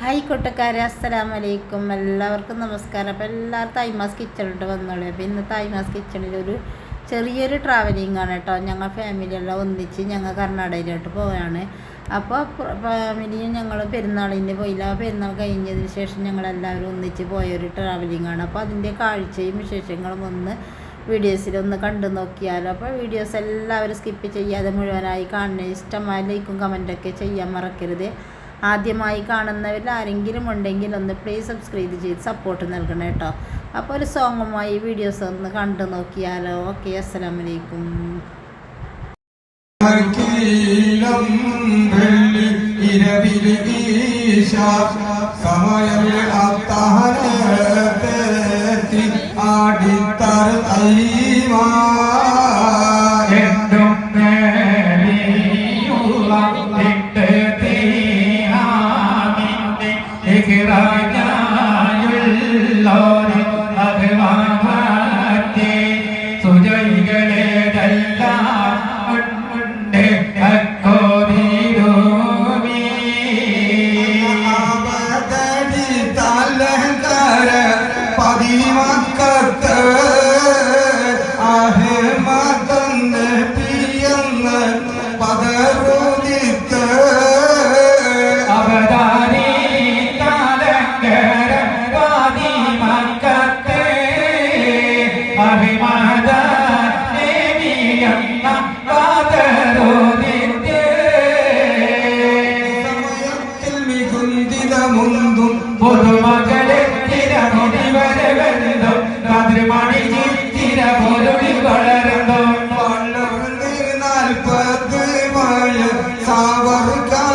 Hi കൂട്ടക്കാരെ അസ്സലാം വലൈക്കും എല്ലാവർക്കും നമസ്കാരം. അപ്പോൾ എല്ലാവരും തൈമാസ് കിച്ചണിട്ട് വന്നോളൂ. അപ്പോൾ ഇന്ന് തൈമാസ് കിച്ചണിൽ ഒരു ചെറിയൊരു ട്രാവലിംഗ് ആണ് കേട്ടോ ഞങ്ങൾ ഫാമിലിയെല്ലാം ഒന്നിച്ച് ഞങ്ങൾ കർണാടകയിലോട്ട് പോവുകയാണ് അപ്പോൾ ഫാമിലിയും ഞങ്ങൾ പെരുന്നാളിന്റെ പോയില്ല. പെരുന്നാൾ കഴിഞ്ഞതിന് ശേഷം ഞങ്ങളെല്ലാവരും ഒന്നിച്ച് പോയൊരു ട്രാവലിംഗ് ആണ്. അപ്പോൾ അതിന്റെ കാഴ്ചയും വിശേഷങ്ങളും ഒന്ന് വീഡിയോസിലൊന്ന് കണ്ടു നോക്കിയാലോ. അപ്പോൾ വീഡിയോസ് എല്ലാവരും സ്കിപ്പ് ചെയ്യാതെ മുഴുവനായി കാണുന്ന. ഇഷ്ടമായ ലൈക്കും കമന്റൊക്കെ ചെയ്യാൻ മറക്കരുത്. ആദ്യമായി കാണുന്നവരിൽ ആരെങ്കിലും ഉണ്ടെങ്കിൽ ഒന്ന് പ്ലീസ് സബ്സ്ക്രൈബ് ചെയ്ത് സപ്പോർട്ട് നൽകണം കേട്ടോ. അപ്പോൾ ഒരു സോങ്ങുമായി വീഡിയോസ് ഒന്ന് കണ്ടു നോക്കിയാലോ. ഓക്കെ അസ്സലാം വലൈക്കും സമയം ആടി തൈമാ പൊതുമകളെ തിരമുടി വരവെന്തോ കതിർമണി ചിത്തിര പൊരുളി വളർന്നോ വളർന്ന് നാൽപ്പത് മഴ സാവർക്കായെന്ന്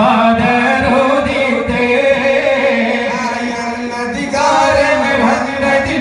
ദേവിയെന്ന കാതരോദിത്തെ അധികാരം ഭദ്രതി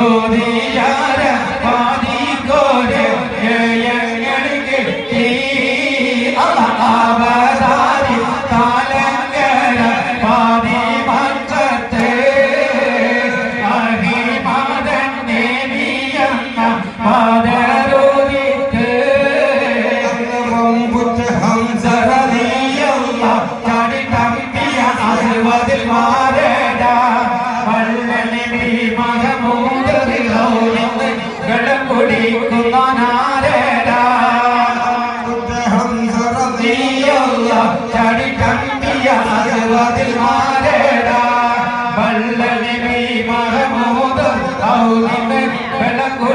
Hare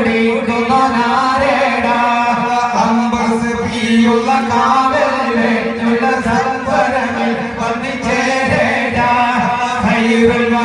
പിടിക്കുന്ന നാരേട അമ്പസ് പിയുള്ള കാവലിലെ സത്വരമേ വന്നിച്ചേരേട. ഹൈവന്മാർ